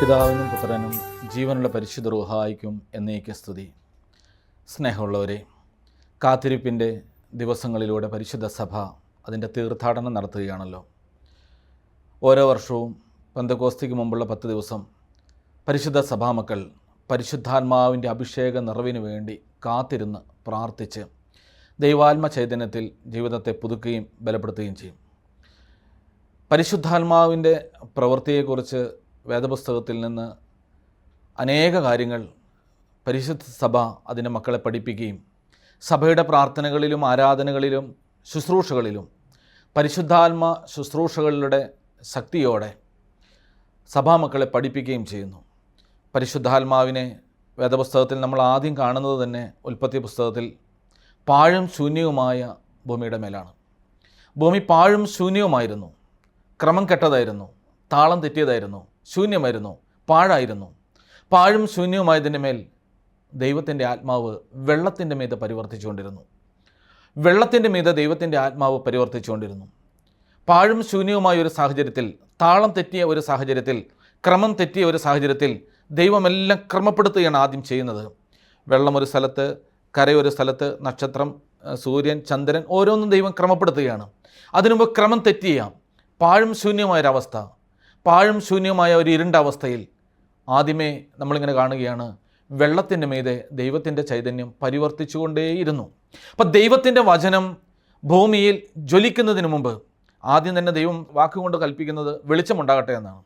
പിതാവിനും പുത്രനും ജീവനുള്ള പരിശുദ്ധ റുഹായിക്കും എന്നേക്ക് സ്തുതി. സ്നേഹമുള്ളവരെ കാത്തിരിപ്പിന്റെ ദിവസങ്ങളിലൂടെ പരിശുദ്ധ സഭ അതിന്റെ തീർത്ഥാടനം നടത്തുകയാണല്ലോ. ഓരോ വർഷവും പന്തകോസ്തിക്ക് മുമ്പുള്ള പത്ത് ദിവസം പരിശുദ്ധ സഭാമക്കൾ പരിശുദ്ധാത്മാവിന്റെ അഭിഷേക നിറവിന് വേണ്ടി കാത്തിരുന്ന് പ്രാർത്ഥിച്ച് ദൈവാത്മ ചൈതന്യത്തിൽ ജീവിതത്തെ പുതുക്കുകയും ബലപ്പെടുത്തുകയും ചെയ്യും. പരിശുദ്ധാത്മാവിന്റെ പ്രവൃത്തിയെക്കുറിച്ച് വേദപുസ്തകത്തിൽ നിന്ന് അനേക കാര്യങ്ങൾ പരിശുദ്ധ സഭ അതിന്റെ മക്കളെ പഠിപ്പിക്കുകയും സഭയുടെ പ്രാർത്ഥനകളിലും ആരാധനകളിലും ശുശ്രൂഷകളിലും പരിശുദ്ധാത്മ ശുശ്രൂഷകളുടെ ശക്തിയോടെ സഭാമക്കളെ പഠിപ്പിക്കുകയും ചെയ്യുന്നു. പരിശുദ്ധാത്മാവിനെ വേദപുസ്തകത്തിൽ നമ്മൾ ആദ്യം കാണുന്നത് തന്നെ ഉൽപ്പത്തി പുസ്തകത്തിൽ പാഴും ശൂന്യവുമായ ഭൂമിയുടെ മേലാണ്. ഭൂമി പാഴും ശൂന്യവുമായിരുന്നു. ക്രമം കെട്ടതായിരുന്നു. താളം തെറ്റിയതായിരുന്നു. ശൂന്യമായിരുന്നു പാഴായിരുന്നു. പാഴും ശൂന്യവുമായതിന്റെ മേൽ ദൈവത്തിന്റെ ആത്മാവ് വെള്ളത്തിന്റെ മീതെ പരിവർത്തിച്ചുകൊണ്ടിരുന്നു. വെള്ളത്തിന്റെ മീതെ ദൈവത്തിന്റെ ആത്മാവ് പരിവർത്തിച്ചുകൊണ്ടിരുന്നു. പാഴും ശൂന്യവുമായ ഒരു സാഹചര്യത്തിൽ താളം തെറ്റിയ ഒരു സാഹചര്യത്തിൽ ക്രമം തെറ്റിയ ഒരു സാഹചര്യത്തിൽ ദൈവമെല്ലാം ക്രമപ്പെടുത്തുകയാണ് ആദ്യം ചെയ്യുന്നത്. വെള്ളം ഒരു സ്ഥലത്ത് കരയൊരു സ്ഥലത്ത് നക്ഷത്രം സൂര്യൻ ചന്ദ്രൻ ഓരോന്നും ദൈവം ക്രമപ്പെടുത്തുകയാണ്. അതിനുമുമ്പ് ക്രമം തെറ്റിയ പാഴും ശൂന്യമായൊരവസ്ഥ പാഴും ശൂന്യമായ ഒരു ഇരുണ്ട അവസ്ഥയിൽ ആദ്യമേ നമ്മളിങ്ങനെ കാണുകയാണ് വെള്ളത്തിന്റെ മീതെ ദൈവത്തിന്റെ ചൈതന്യം പരിവർത്തിച്ചുകൊണ്ടേയിരുന്നു. അപ്പം ദൈവത്തിന്റെ വചനം ഭൂമിയിൽ ജ്വലിക്കുന്നതിന് മുമ്പ് ആദ്യം തന്നെ ദൈവം വാക്കുകൊണ്ട് കൽപ്പിക്കുന്നത് വെളിച്ചമുണ്ടാകട്ടെ എന്നാണ്.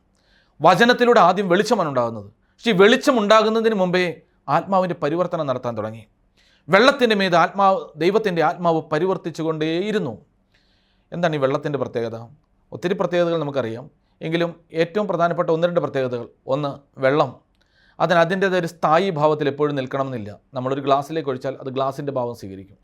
വചനത്തിലൂടെ ആദ്യം വെളിച്ചമാണ് ഉണ്ടാകുന്നത്. പക്ഷേ ഈ വെളിച്ചം ഉണ്ടാകുന്നതിന് മുമ്പേ ആത്മാവിന്റെ പരിവർത്തനം നടത്താൻ തുടങ്ങി. വെള്ളത്തിന്റെ മീത് ആത്മാവ് ദൈവത്തിന്റെ ആത്മാവ് പരിവർത്തിച്ചുകൊണ്ടേയിരുന്നു. എന്താണ് ഈ വെള്ളത്തിന്റെ പ്രത്യേകത? ഒത്തിരി പ്രത്യേകതകൾ നമുക്കറിയാം. എങ്കിലും ഏറ്റവും പ്രധാനപ്പെട്ട ഒന്ന് രണ്ട് പ്രത്യേകതകൾ. ഒന്ന് വെള്ളം. അതിന് അതിന്റേതൊരു സ്ഥായി ഭാവത്തിൽ എപ്പോഴും നിൽക്കണമെന്നില്ല. നമ്മളൊരു ഗ്ലാസ്സിലേക്ക് ഒഴിച്ചാൽ അത് ഗ്ലാസിന്റെ ഭാവം സ്വീകരിക്കും.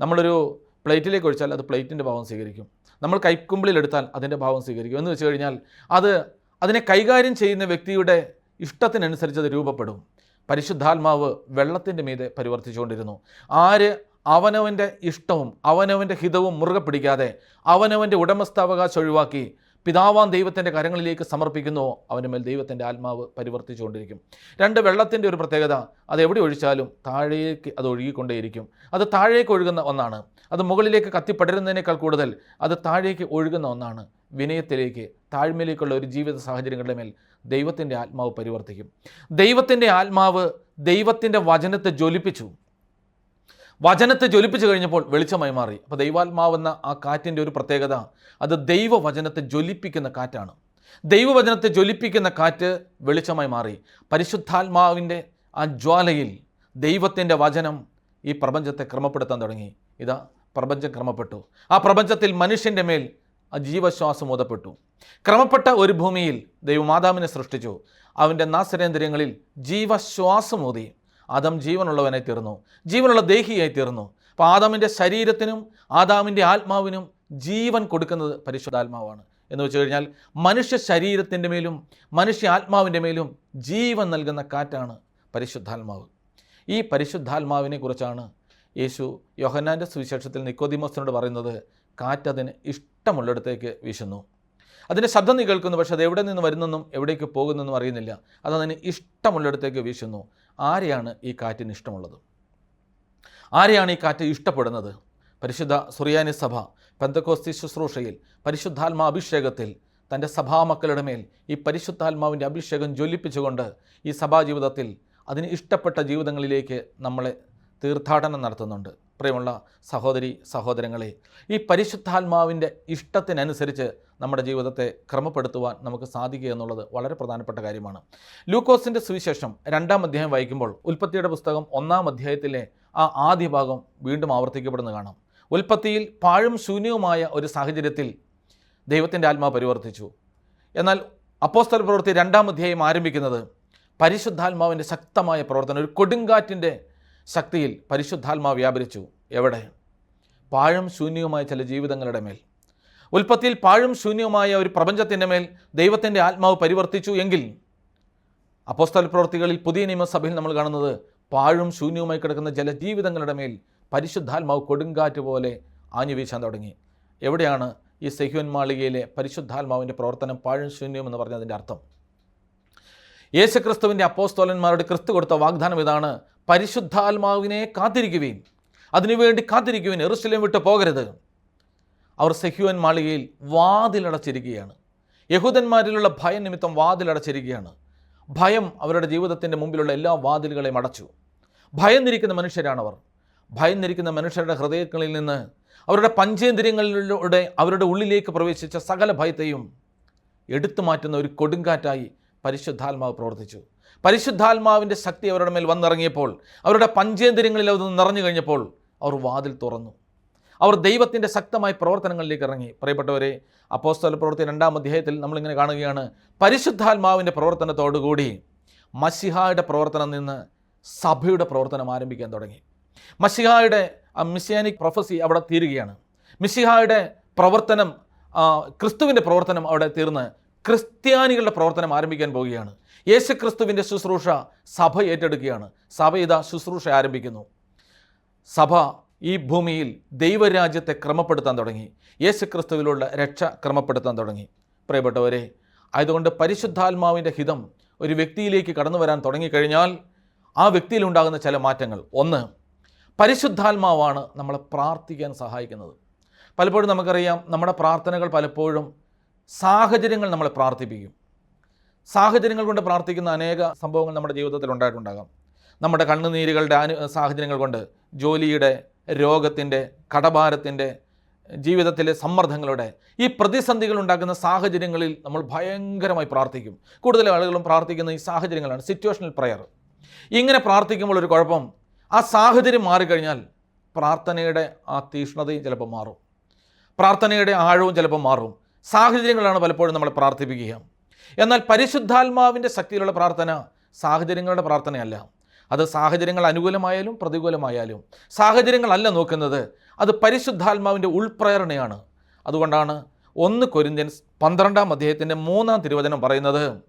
നമ്മളൊരു പ്ലേറ്റിലേക്ക് ഒഴിച്ചാൽ അത് പ്ലേറ്റിന്റെ ഭാവം സ്വീകരിക്കും. നമ്മൾ കൈക്കുമ്പിളിലെടുത്താൽ അതിന്റെ ഭാവം സ്വീകരിക്കും. എന്ന് വെച്ച് കഴിഞ്ഞാൽ അത് അതിനെ കൈകാര്യം ചെയ്യുന്ന വ്യക്തിയുടെ ഇഷ്ടത്തിനനുസരിച്ച് അത് രൂപപ്പെടും. പരിശുദ്ധാത്മാവ് വെള്ളത്തിന്റെ മീതെ പരിവർത്തിച്ചുകൊണ്ടിരുന്നു. ആര് അവനവന്റെ ഇഷ്ടവും അവനവന്റെ ഹിതവും മുറുകെ പിടിക്കാതെ അവനവന്റെ ഉടമസ്ഥാവകാശം ഒഴിവാക്കി പിതാവാൻ ദൈവത്തിന്റെ കരങ്ങളിലേക്ക് സമർപ്പിക്കുന്നുവോ അവന്റെ മേൽ ദൈവത്തിന്റെ ആത്മാവ് പരിവർത്തിച്ചുകൊണ്ടിരിക്കും. രണ്ട് വെള്ളത്തിന്റെ ഒരു പ്രത്യേകത അത് എവിടെ ഒഴിച്ചാലും താഴേക്ക് അത് ഒഴുകിക്കൊണ്ടേയിരിക്കും. അത് താഴേക്ക് ഒഴുകുന്ന ഒന്നാണ്. അത് മുകളിലേക്ക് കത്തിപ്പടരുന്നതിനേക്കാൾ കൂടുതൽ അത് താഴേക്ക് ഒഴുകുന്ന ഒന്നാണ്. വിനയത്തിലേക്ക് താഴ്മയിലേക്കുള്ള ഒരു ജീവിത സാഹചര്യങ്ങളുടെ മേൽ ദൈവത്തിന്റെ ആത്മാവ് പരിവർത്തിക്കും. ദൈവത്തിന്റെ ആത്മാവ് ദൈവത്തിന്റെ വചനത്തെ ജ്വലിപ്പിച്ചു. വചനത്തെ ജ്വലിപ്പിച്ചു കഴിഞ്ഞപ്പോൾ വെളിച്ചമായി മാറി. അപ്പോൾ ദൈവാത്മാവെന്ന ആ കാറ്റിന്റെ ഒരു പ്രത്യേകത അത് ദൈവവചനത്തെ ജ്വലിപ്പിക്കുന്ന കാറ്റാണ്. ദൈവവചനത്തെ ജ്വലിപ്പിക്കുന്ന കാറ്റ് വെളിച്ചമായി മാറി. പരിശുദ്ധാത്മാവിന്റെ ആ ജ്വാലയിൽ ദൈവത്തിന്റെ വചനം ഈ പ്രപഞ്ചത്തെ ക്രമപ്പെടുത്താൻ തുടങ്ങി. ഇതാ പ്രപഞ്ചം ക്രമപ്പെട്ടു. ആ പ്രപഞ്ചത്തിൽ മനുഷ്യന്റെ മേൽ ആ ജീവശ്വാസം ഓതപ്പെട്ടു ക്രമപ്പെട്ട ഒരു ഭൂമിയിൽ ദൈവമാതാവിനെ സൃഷ്ടിച്ചു. അവന്റെ നാസരേന്ദ്രിയങ്ങളിൽ ജീവശ്വാസം ഓതി ആദം ജീവനുള്ളവനായി തീർന്നു. ജീവനുള്ള ദേഹിയായി തീർന്നു. അപ്പോൾ ആദാമിന്റെ ശരീരത്തിനും ആദാമിന്റെ ആത്മാവിനും ജീവൻ കൊടുക്കുന്നത് പരിശുദ്ധാത്മാവാണ്. എന്ന് വെച്ച് കഴിഞ്ഞാൽ മനുഷ്യ ശരീരത്തിന്റെ മേലും മനുഷ്യ ആത്മാവിന്റെ മേലും ജീവൻ നൽകുന്ന കാറ്റാണ് പരിശുദ്ധാത്മാവ്. ഈ പരിശുദ്ധാത്മാവിനെ കുറിച്ചാണ് യേശു യോഹന്നാന്റെ സുവിശേഷത്തിൽ നിക്കോദിമോസിനോട് പറയുന്നത് കാറ്റതിന് ഇഷ്ടമുള്ളിടത്തേക്ക് വീശുന്നു. അതിന്റെ ശബ്ദം നീ കേൾക്കുന്നു പക്ഷേ അത് എവിടെ നിന്ന് വരുന്നെന്നും എവിടേക്ക് പോകുന്നെന്നും അറിയുന്നില്ല. അതതിന് ഇഷ്ടമുള്ളിടത്തേക്ക് വീശുന്നു. ആരെയാണ് ഈ കാറ്റിന് ഇഷ്ടമുള്ളത്? ആരെയാണ് ഈ കാറ്റ് ഇഷ്ടപ്പെടുന്നത്? പരിശുദ്ധ സുറിയാനി സഭ പെന്തക്കോസ്തി ശുശ്രൂഷയിൽ പരിശുദ്ധാത്മാ അഭിഷേകത്തിൽ തന്റെ സഭാമക്കളുടെ മേൽ ഈ പരിശുദ്ധാത്മാവിന്റെ അഭിഷേകം ജ്വലിപ്പിച്ചുകൊണ്ട് ഈ സഭാജീവിതത്തിൽ അതിന് ഇഷ്ടപ്പെട്ട ജീവിതങ്ങളിലേക്ക് നമ്മളെ തീർത്ഥാടനം നടത്തുന്നുണ്ട്. പ്രിയമുള്ള സഹോദരി സഹോദരങ്ങളെ ഈ പരിശുദ്ധാത്മാവിന്റെ ഇഷ്ടത്തിനനുസരിച്ച് നമ്മുടെ ജീവിതത്തെ ക്രമപ്പെടുത്തുവാൻ നമുക്ക് സാധിക്കുക എന്നുള്ളത് വളരെ പ്രധാനപ്പെട്ട കാര്യമാണ്. ലൂക്കോസിന്റെ സുവിശേഷം രണ്ടാം അധ്യായം വായിക്കുമ്പോൾ ഉൽപ്പത്തിയുടെ പുസ്തകം ഒന്നാം അധ്യായത്തിലെ ആ ആദ്യ ഭാഗം വീണ്ടും ആവർത്തിക്കപ്പെടുന്നത് കാണാം. ഉൽപ്പത്തിയിൽ പാഴും ശൂന്യവുമായ ഒരു സാഹചര്യത്തിൽ ദൈവത്തിന്റെ ആത്മാവ് പരിവർത്തിച്ചു. എന്നാൽ അപ്പോസ്തല പ്രവൃത്തി രണ്ടാം അധ്യായം ആരംഭിക്കുന്നത് പരിശുദ്ധാത്മാവിന്റെ ശക്തമായ പ്രവർത്തനം ഒരു കൊടുങ്കാറ്റിന്റെ ശക്തിയിൽ പരിശുദ്ധാത്മാവ് വ്യാപരിച്ചു. എവിടെ? പാഴും ശൂന്യവുമായ ചില ജീവിതങ്ങളുടെ മേൽ. ഉൽപ്പത്തിയിൽ പാഴും ശൂന്യവുമായ ഒരു പ്രപഞ്ചത്തിന്റെ മേൽ ദൈവത്തിന്റെ ആത്മാവ് പരിവർത്തിച്ചു എങ്കിൽ അപ്പോസ്തല പ്രവർത്തികളിൽ പുതിയ നിയമസഭയിൽ നമ്മൾ കാണുന്നത് പാഴും ശൂന്യവുമായി കിടക്കുന്ന ചില ജീവിതങ്ങളുടെ മേൽ പരിശുദ്ധാത്മാവ് കൊടുങ്കാറ്റ് പോലെ ആഞ്ഞുവീശാൻ തുടങ്ങി. എവിടെയാണ് ഈ സെഹ്യോൻ മാളികയിലെ പരിശുദ്ധാത്മാവിന്റെ പ്രവർത്തനം പാഴും ശൂന്യം എന്ന് പറഞ്ഞതിന്റെ അർത്ഥം? യേശുക്രിസ്തുവിന്റെ അപ്പോസ്തോലന്മാരുടെ ക്രിസ്തു കൊടുത്ത വാഗ്ദാനം ഇതാണ് പരിശുദ്ധാത്മാവിനെ കാത്തിരിക്കുവീൻ. അതിനുവേണ്ടി കാത്തിരിക്കുവിൻ എറുസലേം വിട്ട് പോകരുത്. അവർ സെഹ്യുവൻ മാളികയിൽ വാതിലടച്ചിരിക്കുകയാണ്. യഹൂദന്മാരിലുള്ള ഭയം നിമിത്തം വാതിലടച്ചിരിക്കുകയാണ്. ഭയം അവരുടെ ജീവിതത്തിന്റെ മുമ്പിലുള്ള എല്ലാ വാതിലുകളെയും അടച്ചു. ഭയന്നിരിക്കുന്ന മനുഷ്യരാണവർ. ഭയന്നിരിക്കുന്ന മനുഷ്യരുടെ ഹൃദയങ്ങളിൽ നിന്ന് അവരുടെ പഞ്ചേന്ദ്രിയങ്ങളിലൂടെ അവരുടെ ഉള്ളിലേക്ക് പ്രവേശിച്ച സകല ഭയത്തെയും എടുത്തു മാറ്റുന്ന ഒരു കൊടുങ്കാറ്റായി പരിശുദ്ധാത്മാവ് പ്രവർത്തിച്ചു. പരിശുദ്ധാത്മാവിന്റെ ശക്തി അവരുടെ മേൽ വന്നിറങ്ങിയപ്പോൾ അവരുടെ പഞ്ചേന്ദ്രിയങ്ങളിൽ അത് നിറഞ്ഞു കഴിഞ്ഞപ്പോൾ അവർ വാതിൽ തുറന്നു. അവർ ദൈവത്തിന്റെ ശക്തമായ പ്രവർത്തനങ്ങളിലേക്ക് ഇറങ്ങി. പ്രിയപ്പെട്ടവരെ അപ്പോസ്തല പ്രവൃത്തി രണ്ടാം അധ്യായത്തിൽ നമ്മളിങ്ങനെ കാണുകയാണ്. പരിശുദ്ധാത്മാവിന്റെ പ്രവർത്തനത്തോടുകൂടി മസിഹായുടെ പ്രവർത്തനം നിന്ന് സഭയുടെ പ്രവർത്തനം ആരംഭിക്കാൻ തുടങ്ങി. മസിഹായുടെ മിസിയാനിക് പ്രൊഫസി അവിടെ തീരുകയാണ്. മിസിഹായുടെ പ്രവർത്തനം ക്രിസ്തുവിന്റെ പ്രവർത്തനം അവിടെ തീർന്ന് ക്രിസ്ത്യാനികളുടെ പ്രവർത്തനം ആരംഭിക്കാൻ പോവുകയാണ്. യേശു ക്രിസ്തുവിന്റെ ശുശ്രൂഷ സഭ ഏറ്റെടുക്കുകയാണ്. സഭ ഇതാ ശുശ്രൂഷ ആരംഭിക്കുന്നു. സഭ ഈ ഭൂമിയിൽ ദൈവരാജ്യത്തെ ക്രമപ്പെടുത്താൻ തുടങ്ങി. യേശുക്രിസ്തുവിലുള്ള രക്ഷ ക്രമപ്പെടുത്താൻ തുടങ്ങി. പ്രിയപ്പെട്ടവരെ ആയതുകൊണ്ട് പരിശുദ്ധാത്മാവിന്റെ ഹിതം ഒരു വ്യക്തിയിലേക്ക് കടന്നു വരാൻ തുടങ്ങിക്കഴിഞ്ഞാൽ ആ വ്യക്തിയിലുണ്ടാകുന്ന ചില മാറ്റങ്ങൾ. ഒന്ന് പരിശുദ്ധാത്മാവാണ് നമ്മളെ പ്രാർത്ഥിക്കാൻ സഹായിക്കുന്നത്. പലപ്പോഴും നമുക്കറിയാം നമ്മുടെ പ്രാർത്ഥനകൾ പലപ്പോഴും സാഹചര്യങ്ങൾ നമ്മളെ പ്രാർത്ഥിപ്പിക്കും. സാഹചര്യങ്ങൾ കൊണ്ട് പ്രാർത്ഥിക്കുന്ന അനേക സംഭവങ്ങൾ നമ്മുടെ ജീവിതത്തിൽ ഉണ്ടായിട്ടുണ്ടാകാം. നമ്മുടെ കണ്ണുനീരുകളുടെ അനു സാഹചര്യങ്ങൾ കൊണ്ട് ജോലിയുടെ രോഗത്തിന്റെ കടഭാരത്തിന്റെ ജീവിതത്തിലെ സമ്മർദ്ദങ്ങളുടെ ഈ പ്രതിസന്ധികൾ ഉണ്ടാക്കുന്ന സാഹചര്യങ്ങളിൽ നമ്മൾ ഭയങ്കരമായി പ്രാർത്ഥിക്കും. കൂടുതൽ ആളുകളും പ്രാർത്ഥിക്കുന്ന ഈ സാഹചര്യങ്ങളാണ് സിറ്റുവേഷണൽ പ്രയർ ഇങ്ങനെ പ്രാർത്ഥിക്കുമ്പോൾ ഒരു കുഴപ്പം ആ സാഹചര്യം മാറിക്കഴിഞ്ഞാൽ പ്രാർത്ഥനയുടെ ആ തീഷ്ണതയും ചിലപ്പോൾ മാറും. പ്രാർത്ഥനയുടെ ആഴവും ചിലപ്പോൾ മാറും. സാഹചര്യങ്ങളാണ് പലപ്പോഴും നമ്മളെ പ്രാർത്ഥിപ്പിക്കുക. എന്നാൽ പരിശുദ്ധാത്മാവിന്റെ ശക്തിയിലുള്ള പ്രാർത്ഥന സാഹചര്യങ്ങളുടെ പ്രാർത്ഥനയല്ല. അത് സാഹചര്യങ്ങൾ അനുകൂലമായാലും പ്രതികൂലമായാലും. സാഹചര്യങ്ങളല്ല നോക്കുന്നത്. അത് പരിശുദ്ധാത്മാവിന്റെ ഉൾപ്രേരണയാണ്. അതുകൊണ്ടാണ് ഒന്ന് കൊരിന്ത്യൻസ് പന്ത്രണ്ടാം അദ്ദേഹത്തിന്റെ മൂന്നാം തിരുവചനം പറയുന്നത്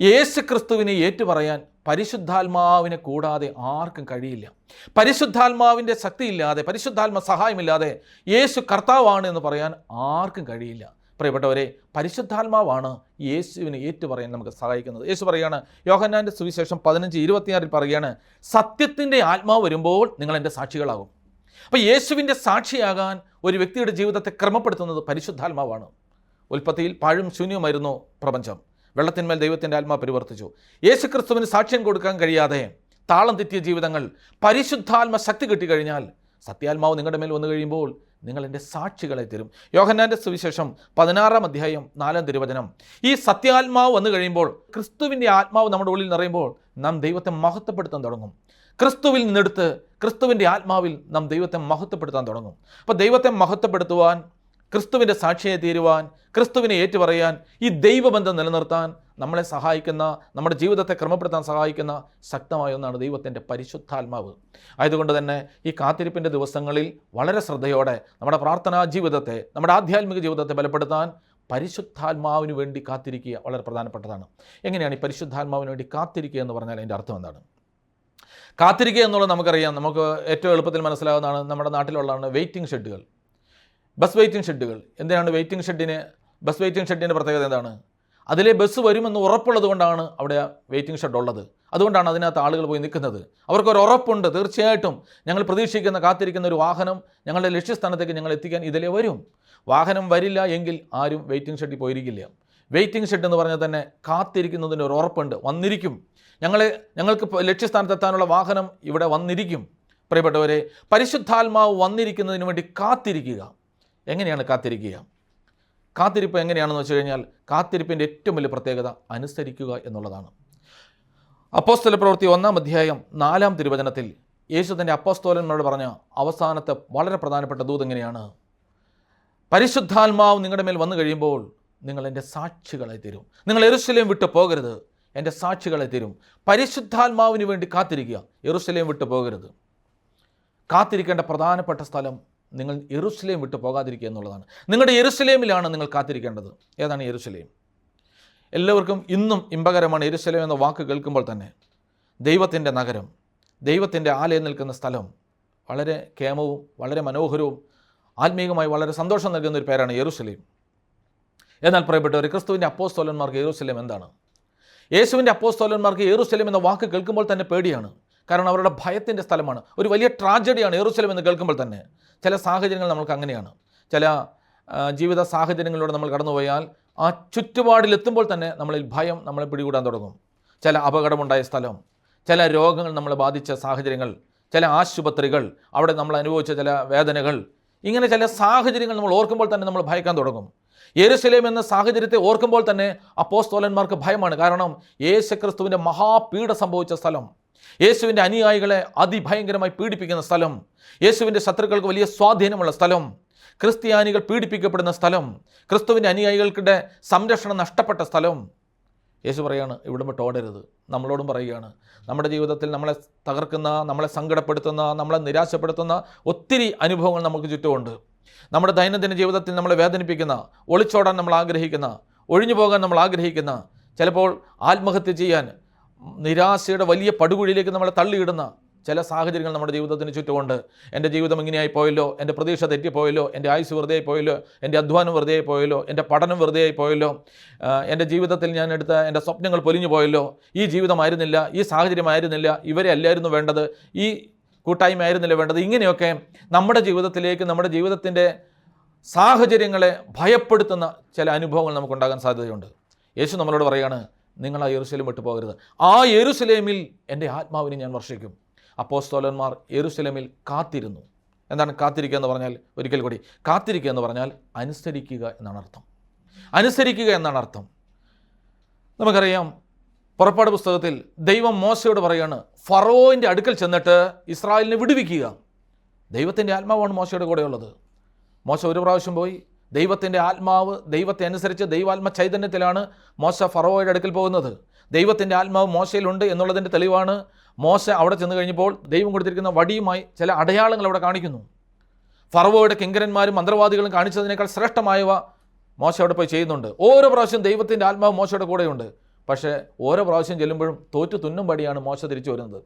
യേശു ക്രിസ്തുവിനെ ഏറ്റുപറയാൻ പരിശുദ്ധാത്മാവിനെ കൂടാതെ ആർക്കും കഴിയില്ല. പരിശുദ്ധാത്മാവിന്റെ ശക്തിയില്ലാതെ പരിശുദ്ധാത്മ സഹായമില്ലാതെ യേശു കർത്താവാണ് എന്ന് പറയാൻ ആർക്കും കഴിയില്ല. പ്രിയപ്പെട്ടവരെ പരിശുദ്ധാത്മാവാണ് യേശുവിനെ ഏറ്റുപറയാൻ നമുക്ക് സഹായിക്കുന്നത്. യേശു പറയുകയാണ് യോഹന്നാന്റെ സുവിശേഷം പതിനഞ്ച് ഇരുപത്തിയാറിൽ പറയുകയാണ് സത്യത്തിന്റെ ആത്മാവ് വരുമ്പോൾ നിങ്ങൾ എന്റെ സാക്ഷികളാകും. അപ്പോൾ യേശുവിന്റെ സാക്ഷിയാകാൻ ഒരു വ്യക്തിയുടെ ജീവിതത്തെ ക്രമപ്പെടുത്തുന്നത് പരിശുദ്ധാത്മാവാണ്. ഉൽപ്പത്തിയിൽ പാഴും ശൂന്യവുമായിരുന്നു പ്രപഞ്ചം. വെള്ളത്തിന്മേൽ ദൈവത്തിന്റെ ആത്മാ പരിവർത്തിച്ചു. യേശു ക്രിസ്തുവിന് സാക്ഷ്യം കൊടുക്കാൻ കഴിയാതെ താളം തെറ്റിയ ജീവിതങ്ങൾ പരിശുദ്ധാത്മ ശക്തി കിട്ടിക്കഴിഞ്ഞാൽ സത്യാത്മാവ് നിങ്ങളുടെ മേൽ വന്നു കഴിയുമ്പോൾ നിങ്ങൾ എന്റെ സാക്ഷികളെ തരും. യോഹന്നാന്റെ സുവിശേഷം പതിനാറാം അധ്യായം നാലാം തിരുവചനം. ഈ സത്യാത്മാവ് വന്നു കഴിയുമ്പോൾ ക്രിസ്തുവിന്റെ ആത്മാവ് നമ്മുടെ ഉള്ളിൽ നിറയുമ്പോൾ നാം ദൈവത്തെ മഹത്വപ്പെടുത്താൻ തുടങ്ങും. ക്രിസ്തുവിൽ നിന്നെടുത്ത് ക്രിസ്തുവിന്റെ ആത്മാവിൽ നാം ദൈവത്തെ മഹത്വപ്പെടുത്താൻ തുടങ്ങും. അപ്പോൾ ദൈവത്തെ മഹത്വപ്പെടുത്തുവാൻ ക്രിസ്തുവിന്റെ സാക്ഷിയെ തീരുവാൻ ക്രിസ്തുവിനെ ഏറ്റുപറയാൻ ഈ ദൈവബന്ധം നിലനിർത്താൻ നമ്മളെ സഹായിക്കുന്ന നമ്മുടെ ജീവിതത്തെ ക്രമപ്പെടുത്താൻ സഹായിക്കുന്ന ശക്തമായ ഒന്നാണ് ദൈവത്തിന്റെ പരിശുദ്ധാത്മാവ്. ആയതുകൊണ്ട് തന്നെ ഈ കാത്തിരിപ്പിന്റെ ദിവസങ്ങളിൽ വളരെ ശ്രദ്ധയോടെ നമ്മുടെ പ്രാർത്ഥനാ ജീവിതത്തെ നമ്മുടെ ആധ്യാത്മിക ജീവിതത്തെ ബലപ്പെടുത്താൻ പരിശുദ്ധാത്മാവിന് വേണ്ടി കാത്തിരിക്കുക വളരെ പ്രധാനപ്പെട്ടതാണ്. എങ്ങനെയാണ് ഈ പരിശുദ്ധാത്മാവിന് വേണ്ടി കാത്തിരിക്കുക എന്ന് പറഞ്ഞാൽ അതിന്റെ അർത്ഥം എന്താണ്? കാത്തിരിക്കുക എന്നുള്ളത് നമുക്കറിയാം. നമുക്ക് ഏറ്റവും എളുപ്പത്തിൽ മനസ്സിലാവുന്നതാണ് നമ്മുടെ നാട്ടിലുള്ളതാണ് വെയിറ്റിംഗ് ഷെഡുകൾ. ബസ് വെയിറ്റിംഗ് ഷെഡുകൾ. എന്തിനാണ് വെയിറ്റിംഗ് ഷെഡിന് ബസ് വെയിറ്റിംഗ് ഷെഡിന്റെ പ്രത്യേകത എന്താണ്? അതിലെ ബസ് വരുമെന്ന് ഉറപ്പുള്ളത് കൊണ്ടാണ് അവിടെ വെയിറ്റിംഗ് ഷെഡ് ഉള്ളത്. അതുകൊണ്ടാണ് അതിനകത്ത് ആളുകൾ പോയി നിൽക്കുന്നത്. അവർക്കൊരു ഉറപ്പുണ്ട് തീർച്ചയായിട്ടും. ഞങ്ങൾ പ്രതീക്ഷിക്കുന്ന കാത്തിരിക്കുന്ന ഒരു വാഹനം ഞങ്ങളുടെ ലക്ഷ്യസ്ഥാനത്തേക്ക് ഞങ്ങൾ എത്തിക്കാൻ ഇതിലേ വരും. വാഹനം വരില്ല എങ്കിൽ ആരും വെയിറ്റിംഗ് ഷെഡിൽ പോയിരിക്കില്ല. വെയിറ്റിംഗ് ഷെഡ് എന്ന് പറഞ്ഞാൽ തന്നെ കാത്തിരിക്കുന്നതിന് ഒരു ഉറപ്പുണ്ട്. വന്നിരിക്കും. ഞങ്ങളെ ഞങ്ങൾക്ക് ലക്ഷ്യസ്ഥാനത്ത് എത്താനുള്ള വാഹനം ഇവിടെ വന്നിരിക്കും. പ്രിയപ്പെട്ടവരെ പരിശുദ്ധാത്മാവ് വന്നിരിക്കുന്നതിന് വേണ്ടി കാത്തിരിക്കുക. എങ്ങനെയാണ് കാത്തിരിക്കുക? കാത്തിരിപ്പ് എങ്ങനെയാണെന്ന് വെച്ച് കഴിഞ്ഞാൽ കാത്തിരിപ്പിന്റെ ഏറ്റവും വലിയ പ്രത്യേകത അനുസരിക്കുക എന്നുള്ളതാണ്. അപ്പോസ്തല പ്രവൃത്തി ഒന്നാം അധ്യായം നാലാം തിരുവചനത്തിൽ യേശു തന്റെ അപ്പോസ്തോലന്മാരോട് പറഞ്ഞ അവസാനത്തെ വളരെ പ്രധാനപ്പെട്ട ദൂത് എങ്ങനെയാണ്? പരിശുദ്ധാത്മാവ് നിങ്ങളുടെ മേൽ വന്നു കഴിയുമ്പോൾ നിങ്ങൾ എന്റെ സാക്ഷികളെ തരും. നിങ്ങൾ എറുസലേം വിട്ട് പോകരുത്. എന്റെ സാക്ഷികളെ തരും. പരിശുദ്ധാത്മാവിന് വേണ്ടി കാത്തിരിക്കുക. എറുസലേം വിട്ട് പോകരുത്. കാത്തിരിക്കേണ്ട പ്രധാനപ്പെട്ട സ്ഥലം നിങ്ങൾ എറുസലേം വിട്ട് പോകാതിരിക്കുക എന്നുള്ളതാണ്. നിങ്ങളുടെ എറുസലേമിലാണ് നിങ്ങൾ കാത്തിരിക്കേണ്ടത്. ഏതാണ് എറുസലേം എല്ലാവർക്കും ഇന്നും ഇമ്പകരമാണ് എരുസലേം എന്ന വാക്ക് കേൾക്കുമ്പോൾ തന്നെ ദൈവത്തിന്റെ നഗരം ദൈവത്തിന്റെ ആലയം നിൽക്കുന്ന സ്ഥലം വളരെ കേമവും വളരെ മനോഹരവും ആത്മീയമായി വളരെ സന്തോഷം നൽകുന്ന ഒരു പേരാണ് യെറുസലേം എന്നാൽ പറയപ്പെട്ടവർ ക്രിസ്തുവിന്റെ അപ്പോസ്തോലന്മാർക്ക് യെറുസലേം എന്താണ്? യേശുവിന്റെ അപ്പോസ്തോലന്മാർക്ക് യെറുസലേം എന്ന വാക്ക് കേൾക്കുമ്പോൾ തന്നെ പേടിയാണ്. കാരണം അവരുടെ ഭയത്തിന്റെ സ്ഥലമാണ്. ഒരു വലിയ ട്രാജഡിയാണ് യെറുസലേം എന്ന് കേൾക്കുമ്പോൾ തന്നെ ചില സാഹചര്യങ്ങൾ നമ്മൾക്ക് അങ്ങനെയാണ്. ചില ജീവിത സാഹചര്യങ്ങളിലൂടെ നമ്മൾ കടന്നുപോയാൽ ആ ചുറ്റുപാടിലെത്തുമ്പോൾ തന്നെ നമ്മളിൽ ഭയം നമ്മളെ പിടികൂടാൻ തുടങ്ങും. ചില അപകടമുണ്ടായ സ്ഥലം ചില രോഗങ്ങൾ നമ്മളെ ബാധിച്ച സാഹചര്യങ്ങൾ ചില ആശുപത്രികൾ അവിടെ നമ്മൾ അനുഭവിച്ച ചില വേദനകൾ ഇങ്ങനെ ചില സാഹചര്യങ്ങൾ നമ്മൾ ഓർക്കുമ്പോൾ തന്നെ നമ്മൾ ഭയക്കാൻ തുടങ്ങും. യെരുസലേം എന്ന സാഹചര്യത്തെ ഓർക്കുമ്പോൾ തന്നെ അപ്പോസ്തോലന്മാർക്ക് ഭയമാണ്. കാരണം യേശുക്രിസ്തുവിന്റെ മഹാപീഡ സംഭവിച്ച സ്ഥലം. യേശുവിന്റെ അനുയായികളെ അതിഭയങ്കരമായി പീഡിപ്പിക്കുന്ന സ്ഥലം യേശുവിന്റെ ശത്രുക്കൾക്ക് വലിയ സ്വാധീനമുള്ള സ്ഥലം ക്രിസ്ത്യാനികൾ പീഡിപ്പിക്കപ്പെടുന്ന സ്ഥലം ക്രിസ്തുവിന്റെ അനുയായികൾക്കിടെ സംരക്ഷണം നഷ്ടപ്പെട്ട സ്ഥലം. യേശു പറയാണ് ഇവിടം വിട്ട് ഓടരുത് നമ്മളോടും പറയുകയാണ് നമ്മുടെ ജീവിതത്തിൽ നമ്മളെ തകർക്കുന്ന നമ്മളെ സങ്കടപ്പെടുത്തുന്ന നമ്മളെ നിരാശപ്പെടുത്തുന്ന ഒത്തിരി അനുഭവങ്ങൾ നമുക്ക് ചുറ്റുമുണ്ട്. നമ്മുടെ ദൈനംദിന ജീവിതത്തിൽ നമ്മളെ വേദനിപ്പിക്കുന്ന ഒളിച്ചോടാൻ നമ്മൾ ആഗ്രഹിക്കുന്ന ഒഴിഞ്ഞു പോകാൻ നമ്മൾ ആഗ്രഹിക്കുന്ന ചിലപ്പോൾ ആത്മഹത്യ ചെയ്യാൻ നിരാശയുടെ വലിയ പടുകുഴിയിലേക്ക് നമ്മളെ തള്ളിയിടുന്ന ചില സാഹചര്യങ്ങൾ നമ്മുടെ ജീവിതത്തിന് ചുറ്റുമുണ്ട്. എന്റെ ജീവിതം ഇങ്ങനെയായി പോയല്ലോ എന്റെ പ്രതീക്ഷ തെറ്റിപ്പോയല്ലോ എന്റെ ആയുസ് വെറുതെ പോയല്ലോ എന്റെ അധ്വാനം വെറുതെ പോയല്ലോ എന്റെ പഠനം വെറുതെ പോയല്ലോ എന്റെ ജീവിതത്തിൽ ഞാൻ എടുത്ത എന്റെ സ്വപ്നങ്ങൾ പൊലിഞ്ഞു പോയല്ലോ ഈ ജീവിതമായിരുന്നില്ല ഈ സാഹചര്യമായിരുന്നില്ല ഇവരെ അല്ലായിരുന്നു വേണ്ടത് ഈ കൂട്ടായ്മ ആയിരുന്നില്ല വേണ്ടത്. ഇങ്ങനെയൊക്കെ നമ്മുടെ ജീവിതത്തിലേക്ക് നമ്മുടെ ജീവിതത്തിന്റെ സാഹചര്യങ്ങളെ ഭയപ്പെടുത്തുന്ന ചില അനുഭവങ്ങൾ നമുക്കുണ്ടാകാൻ സാധ്യതയുണ്ട്. യേശു നമ്മളോട് പറയാണ് നിങ്ങൾ ആ യെരുസലേം വിട്ടു പോകരുത് ആ യെരുസലേമിൽ എന്റെ ആത്മാവിനെ ഞാൻ വർഷിക്കും. അപ്പോസ്തോലന്മാർ യെരുസലേമിൽ കാത്തിരുന്നു. എന്താണ് കാത്തിരിക്കുക എന്ന് പറഞ്ഞാൽ? ഒരിക്കൽ കൂടി കാത്തിരിക്കുക എന്ന് പറഞ്ഞാൽ അനുസരിക്കുക എന്നാണ് അർത്ഥം. അനുസരിക്കുക എന്നാണ് അർത്ഥം. നമുക്കറിയാം പുറപ്പാട് പുസ്തകത്തിൽ ദൈവം മോശയോട് പറയാണ് ഫറോവിന്റെ അടുക്കൽ ചെന്നിട്ട് ഇസ്രായേലിനെ വിടുവിക്കുക. ദൈവത്തിന്റെ ആത്മാവാണ് മോശയുടെ കൂടെയുള്ളത്. മോശ ഒരു പ്രാവശ്യം പോയി ദൈവത്തിന്റെ ആത്മാവ് ദൈവത്തെ അനുസരിച്ച് ദൈവാത്മ ചൈതന്യത്തിലാണ് മോശ ഫറോയുടെ അടുക്കൽ പോകുന്നത്. ദൈവത്തിന്റെ ആത്മാവ് മോശയിലുണ്ട് എന്നുള്ളതിന്റെ തെളിവാണ് മോശ അവിടെ ചെന്ന് കഴിഞ്ഞപ്പോൾ ദൈവം കൊടുത്തിരിക്കുന്ന വടിയുമായി ചില അടയാളങ്ങൾ അവിടെ കാണിക്കുന്നു. ഫറവോയുടെ കിങ്കരന്മാരും മന്ത്രവാദികളും കാണിച്ചതിനേക്കാൾ ശ്രേഷ്ഠമായവ മോശ അവിടെ പോയി ചെയ്യുന്നുണ്ട്. ഓരോ പ്രാവശ്യം ദൈവത്തിന്റെ ആത്മാവ് മോശയുടെ കൂടെയുണ്ട്. പക്ഷേ ഓരോ പ്രാവശ്യം ചെല്ലുമ്പോഴും തോറ്റു തുന്നും പടിയാണ് മോശ തിരിച്ചു വരുന്നത്.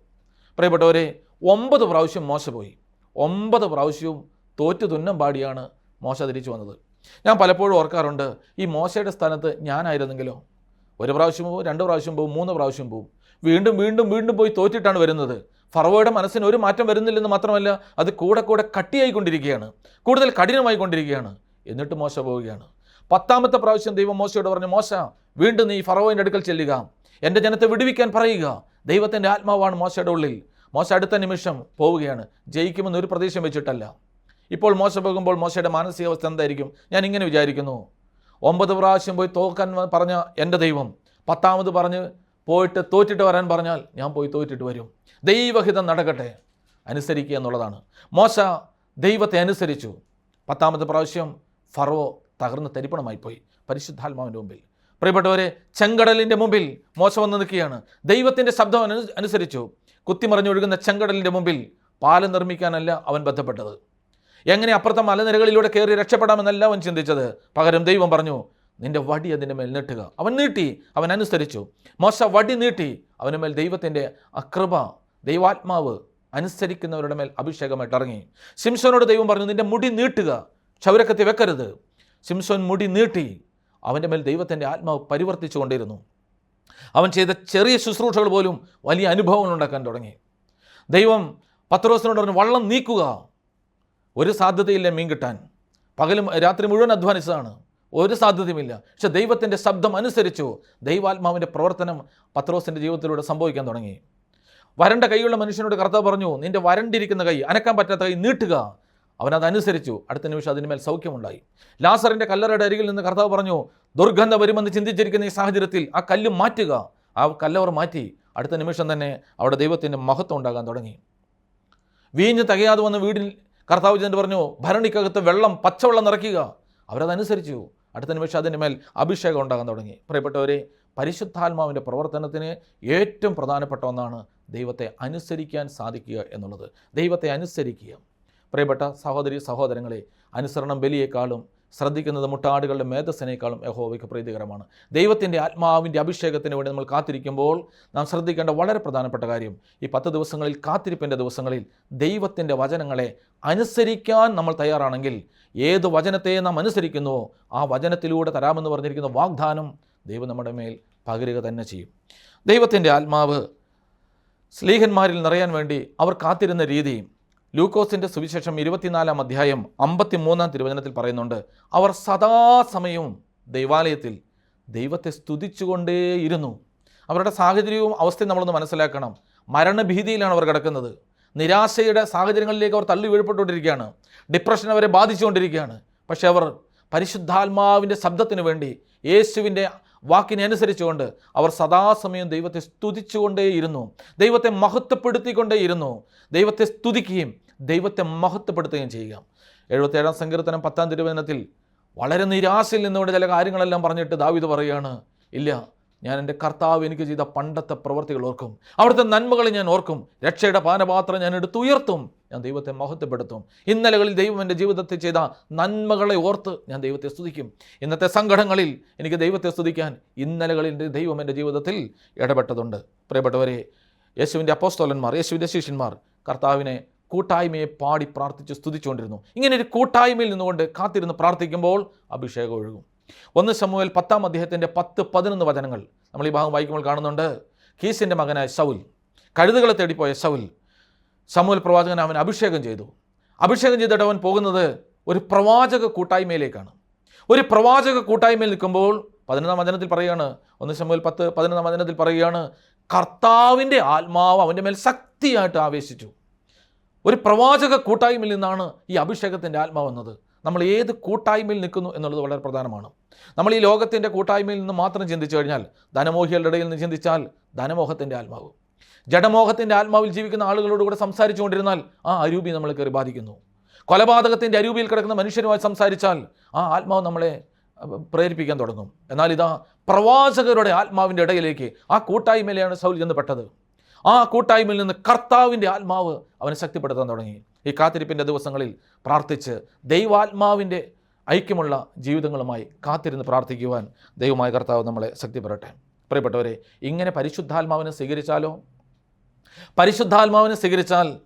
പ്രിയപ്പെട്ടവരെ ഒമ്പത് പ്രാവശ്യം മോശ പോയി. ഒമ്പത് പ്രാവശ്യവും തോറ്റു തുന്നം പാടിയാണ് മോശ തിരിച്ചു വന്നത്. ഞാൻ പലപ്പോഴും ഓർക്കാറുണ്ട് ഈ മോശയുടെ സ്ഥാനത്ത് ഞാനായിരുന്നെങ്കിലോ? ഒരു പ്രാവശ്യം പോകും രണ്ട് പ്രാവശ്യം പോകും മൂന്ന് പ്രാവശ്യം പോകും വീണ്ടും വീണ്ടും വീണ്ടും പോയി തോറ്റിട്ടാണ് വരുന്നത്. ഫറവയുടെ മനസ്സിന് ഒരു മാറ്റം വരുന്നില്ലെന്ന് മാത്രമല്ല അത് കൂടെ കൂടെ കട്ടിയായിക്കൊണ്ടിരിക്കുകയാണ്. കൂടുതൽ കഠിനമായിക്കൊണ്ടിരിക്കുകയാണ്. എന്നിട്ട് മോശ പോവുകയാണ്. പത്താമത്തെ പ്രാവശ്യം ദൈവം മോശയോട് പറഞ്ഞു മോശ വീണ്ടും നീ ഫറവോന്റെ അടുക്കൽ ചെല്ലുക. എന്റെ ജനത്തെ വിടുവിക്കാൻ പറയുക. ദൈവത്തിന്റെ ആത്മാവാണ് മോശയുടെ ഉള്ളിൽ. മോശ അടുത്ത നിമിഷം പോവുകയാണ്. ജയിക്കുമെന്ന് ഒരു പ്രതീക്ഷ വെച്ചിട്ടല്ല. ഇപ്പോൾ മോശ പോകുമ്പോൾ മോശയുടെ മാനസികാവസ്ഥ എന്തായിരിക്കും? ഞാൻ ഇങ്ങനെ വിചാരിക്കുന്നു. ഒമ്പത് പ്രാവശ്യം പോയി തോക്കാൻ പറഞ്ഞ എന്റെ ദൈവം പത്താമത് പറഞ്ഞ് പോയിട്ട് തോറ്റിട്ട് വരാൻ പറഞ്ഞാൽ ഞാൻ പോയി തോറ്റിട്ട് വരും. ദൈവഹിതം നടക്കട്ടെ അനുസരിക്കുക എന്നുള്ളതാണ്. മോശ ദൈവത്തെ അനുസരിച്ചു. പത്താമത്തെ പ്രാവശ്യം ഫറോ തകർന്ന് തരിപ്പണമായി പോയി പരിശുദ്ധാത്മാവിന്റെ മുമ്പിൽ. പ്രിയപ്പെട്ടവരെ ചെങ്കടലിന്റെ മുമ്പിൽ മോശ വന്ന് നിൽക്കുകയാണ്. ദൈവത്തിന്റെ ശബ്ദം അനു അനുസരിച്ചു. കുത്തിമറിഞ്ഞൊഴുകുന്ന ചെങ്കടലിന്റെ മുമ്പിൽ പാലം നിർമ്മിക്കാനല്ല അവൻ ബന്ധപ്പെട്ടത്. എങ്ങനെ അപ്പുറത്തെ മലനിരകളിലൂടെ കയറി രക്ഷപ്പെടാമെന്നല്ല അവൻ ചിന്തിച്ചത്. പകരം ദൈവം പറഞ്ഞു നിന്റെ വടി അതിന്റെ മേൽ നീട്ടുക. അവൻ നീട്ടി അവൻ അനുസരിച്ചു. മോശ വടി നീട്ടി അവന് മേൽ ദൈവത്തിന്റെ അകൃപ ദൈവാത്മാവ് അനുസരിക്കുന്നവരുടെ മേൽ അഭിഷേകമായിട്ട് ഇറങ്ങി. ശിംസോനോട് ദൈവം പറഞ്ഞു നിന്റെ മുടി നീട്ടുക ക്ഷൗരക്കത്തി വെക്കരുത്. ശിംസോൻ മുടി നീട്ടി അവന്റെ മേൽ ദൈവത്തിന്റെ ആത്മാവ് പരിവർത്തിച്ചു കൊണ്ടിരുന്നു. അവൻ ചെയ്ത ചെറിയ ശുശ്രൂഷകൾ പോലും വലിയ അനുഭവങ്ങൾ ഉണ്ടാക്കാൻ തുടങ്ങി. ദൈവം പത്രോസിനോട് പറഞ്ഞു വള്ളം നീക്കുക ഒരു സാധ്യതയില്ല മീൻ കിട്ടാൻ. പകലും രാത്രി മുഴുവൻ അധ്വാനിച്ചതാണ്. ഒരു സാധ്യതയുമില്ല. പക്ഷെ ദൈവത്തിന്റെ ശബ്ദം അനുസരിച്ചു ദൈവാത്മാവിന്റെ പ്രവർത്തനം പത്രോസിന്റെ ജീവിതത്തിലൂടെ സംഭവിക്കാൻ തുടങ്ങി. വരണ്ട കൈയുള്ള മനുഷ്യനോട് കർത്താവ് പറഞ്ഞു നിന്റെ വരണ്ടിരിക്കുന്ന കൈ അനക്കാൻ പറ്റാത്ത കൈ നീട്ടുക. അവനതനുസരിച്ചു അടുത്ത നിമിഷം അതിനുമേൽ സൗഖ്യമുണ്ടായി. ലാസറിന്റെ കല്ലറയുടെ അരികിൽ നിന്ന് കർത്താവ് പറഞ്ഞു ദുർഗന്ധം വരുമെന്ന് ചിന്തിച്ചിരിക്കുന്ന ഈ സാഹചര്യത്തിൽ ആ കല്ല് മാറ്റുക. ആ കല്ലവർ മാറ്റി. അടുത്ത നിമിഷം തന്നെ അവിടെ ദൈവത്തിന്റെ മഹത്വം ഉണ്ടാകാൻ തുടങ്ങി. വീഞ്ഞ് തികയാതെ വന്ന് വീടിൽ കർത്താവ് ചെന്ന് പറഞ്ഞു ഭരണിക്കകത്ത് വെള്ളം പച്ചവെള്ളം നിറയ്ക്കുക. അവരതനുസരിച്ചു. അടുത്ത നിമിഷം അതിന്റെ മേൽ അഭിഷേകം ഉണ്ടാകാൻ തുടങ്ങി. പ്രിയപ്പെട്ടവരെ പരിശുദ്ധാത്മാവിന്റെ പ്രവർത്തനത്തിന് ഏറ്റവും പ്രധാനപ്പെട്ട ഒന്നാണ് ദൈവത്തെ അനുസരിക്കാൻ സാധിക്കുക എന്നുള്ളത്. ദൈവത്തെ അനുസരിക്കുക. പ്രിയപ്പെട്ട സഹോദരി സഹോദരങ്ങളെ അനുസരണം ബലിയേക്കാളും ശ്രദ്ധിക്കുന്നത് മുട്ടാടുകളുടെ മേധസ്സിനേക്കാളും യഹോവയ്ക്ക് പ്രീതികരമാണ്. ദൈവത്തിന്റെ ആത്മാവിന്റെ അഭിഷേകത്തിന് വേണ്ടി നമ്മൾ കാത്തിരിക്കുമ്പോൾ നാം ശ്രദ്ധിക്കേണ്ട വളരെ പ്രധാനപ്പെട്ട കാര്യം ഈ പത്ത് ദിവസങ്ങളിൽ കാത്തിരിപ്പിന്റെ ദിവസങ്ങളിൽ ദൈവത്തിന്റെ വചനങ്ങളെ അനുസരിക്കാൻ നമ്മൾ തയ്യാറാണെങ്കിൽ ഏത് വചനത്തെ നാം അനുസരിക്കുന്നുവോ ആ വചനത്തിലൂടെ തരാമെന്ന് പറഞ്ഞിരിക്കുന്ന വാഗ്ദാനം ദൈവം നമ്മുടെ മേൽ പകരുക തന്നെ ചെയ്യും. ദൈവത്തിന്റെ ആത്മാവ് സ്ലീഹന്മാരിൽ നിറയാൻ വേണ്ടി അവർ കാത്തിരുന്ന രീതി ലൂക്കോസിന്റെ സുവിശേഷം ഇരുപത്തിനാലാം അധ്യായം അമ്പത്തിമൂന്നാം തിരുവചനത്തിൽ പറയുന്നുണ്ട് അവർ സദാസമയവും ദൈവാലയത്തിൽ ദൈവത്തെ സ്തുതിച്ചുകൊണ്ടേയിരുന്നു. അവരുടെ സാഹചര്യവും അവസ്ഥയും നമ്മളൊന്ന് മനസ്സിലാക്കണം. മരണഭീതിയിലാണ് അവർ കിടക്കുന്നത്. നിരാശയുടെ സാഹചര്യങ്ങളിലേക്ക് അവർ തള്ളി വീഴ്പ്പെട്ടുകൊണ്ടിരിക്കുകയാണ്. ഡിപ്രഷൻ അവരെ ബാധിച്ചുകൊണ്ടിരിക്കുകയാണ്. പക്ഷേ അവർ പരിശുദ്ധാത്മാവിന്റെ ശബ്ദത്തിന് വേണ്ടി യേശുവിന്റെ വാക്കിനെ അനുസരിച്ചുകൊണ്ട് അവർ സദാസമയം ദൈവത്തെ സ്തുതിച്ചുകൊണ്ടേയിരുന്നു. ദൈവത്തെ മഹത്വപ്പെടുത്തിക്കൊണ്ടേയിരുന്നു. ദൈവത്തെ സ്തുതിക്കുകയും ദൈവത്തെ മഹത്വപ്പെടുത്തുകയും ചെയ്യുക. എഴുപത്തേഴാം സങ്കീർത്തനം പത്താം തിരുവചനത്തിൽ വളരെ നിരാശയിൽ നിന്നുകൊണ്ട് ചില കാര്യങ്ങളെല്ലാം പറഞ്ഞിട്ട് ദാവിദ് പറയുകയാണ് ഇല്ല ഞാൻ എന്റെ കർത്താവ് എനിക്ക് ചെയ്ത പണ്ടത്തെ പ്രവൃത്തികൾ ഓർക്കും. അവിടുത്തെ നന്മകൾ ഞാൻ ഓർക്കും. രക്ഷയുടെ പാനപാത്രം ഞാൻ എടുത്തുയർത്തും. ഞാൻ ദൈവത്തെ മഹത്വപ്പെടുത്തും. ഇന്നലകളിൽ ദൈവം എന്റെ ജീവിതത്തിൽ ചെയ്ത നന്മകളെ ഓർത്ത് ഞാൻ ദൈവത്തെ സ്തുതിക്കും. ഇന്നത്തെ സങ്കടങ്ങളിൽ എനിക്ക് ദൈവത്തെ സ്തുതിക്കാൻ ഇന്നലകളിൽ ദൈവം എന്റെ ജീവിതത്തിൽ ഇടപെട്ടതുണ്ട്. പ്രിയപ്പെട്ടവരെ യേശുവിന്റെ അപ്പോസ്തോലന്മാർ യേശുവിന്റെ ശിഷ്യന്മാർ കർത്താവിനെ കൂട്ടായ്മയെ പാടി പ്രാർത്ഥിച്ച് സ്തുതിച്ചുകൊണ്ടിരുന്നു. ഇങ്ങനെ ഒരു കൂട്ടായ്മയിൽ നിന്നുകൊണ്ട് കാത്തിരുന്ന് പ്രാർത്ഥിക്കുമ്പോൾ അഭിഷേകം ഒഴുകും. ഒന്ന് സമൂഹൽ പത്താം അദ്ദേഹത്തിന്റെ പത്ത് പതിനൊന്ന് വചനങ്ങൾ നമ്മൾ ഈ ഭാഗം വായിക്കുമ്പോൾ കാണുന്നുണ്ട്. കീസിന്റെ മകനായ സൗൽ കഴുതുകളെ തേടിപ്പോയ ശൗൽ ശമുവൽ പ്രവാചകൻ അവൻ അഭിഷേകം ചെയ്തു. അഭിഷേകം ചെയ്തിട്ട് അവൻ പോകുന്നത് ഒരു പ്രവാചക കൂട്ടായ്മയിലേക്കാണ്. ഒരു പ്രവാചക കൂട്ടായ്മയിൽ നിൽക്കുമ്പോൾ പതിനൊന്നാം വചനത്തിൽ പറയുകയാണ് ഒന്ന് ശമുവൽ പത്ത് പതിനൊന്നാം വചനത്തിൽ പറയുകയാണ് കർത്താവിന്റെ ആത്മാവ് അവന്റെ മേൽ ശക്തിയായിട്ട് ആവേശിച്ചു. ഒരു പ്രവാചക കൂട്ടായ്മയിൽ നിന്നാണ് ഈ അഭിഷേകത്തിന്റെ ആത്മാവ് വന്നത്. നമ്മൾ ഏത് കൂട്ടായ്മയിൽ നിൽക്കുന്നു എന്നുള്ളത് വളരെ പ്രധാനമാണ്. നമ്മൾ ഈ ലോകത്തിന്റെ കൂട്ടായ്മയിൽ നിന്ന് മാത്രം ചിന്തിച്ചു കഴിഞ്ഞാൽ ധനമോഹികളുടെ ഇടയിൽ നിന്ന് ചിന്തിച്ചാൽ ധനമോഹത്തിന്റെ ആത്മാവ്. ജഡമോഹത്തിന്റെ ആത്മാവിൽ ജീവിക്കുന്ന ആളുകളോട് കൂടെ സംസാരിച്ചുകൊണ്ടിരുന്നാൽ ആ അരൂപി നമ്മളെ കയറി ബാധിക്കുന്നു. കൊലപാതകത്തിന്റെ അരൂപിയിൽ കിടക്കുന്ന മനുഷ്യരുമായി സംസാരിച്ചാൽ ആ ആത്മാവ് നമ്മളെ പ്രേരിപ്പിക്കാൻ തുടങ്ങും. എന്നാൽ ഇതാ പ്രവാചകരുടെ ആത്മാവിന്റെ ഇടയിലേക്ക് ആ കൂട്ടായ്മയിലാണ് സൗൽ ചെന്ന് പെട്ടത് ആ കൂട്ടായ്മയിൽ നിന്ന് കർത്താവിന്റെ ആത്മാവ് അവനെ ശക്തിപ്പെടുത്താൻ തുടങ്ങി. ഈ കാത്തിരിപ്പിന്റെ ദിവസങ്ങളിൽ പ്രാർത്ഥിച്ച് ദൈവാത്മാവിന്റെ ഐക്യമുള്ള ജീവിതങ്ങളുമായി കാത്തിരുന്ന് പ്രാർത്ഥിക്കുവാൻ ദൈവമായ കർത്താവ് നമ്മളെ ശക്തിപ്പെടട്ടെ. പ്രിയപ്പെട്ടവരെ ഇങ്ങനെ പരിശുദ്ധാത്മാവിനെ സ്വീകരിച്ചാലോ? പരിശുദ്ധാത്മാവിനെ സ്വീകരിച്ചാൽ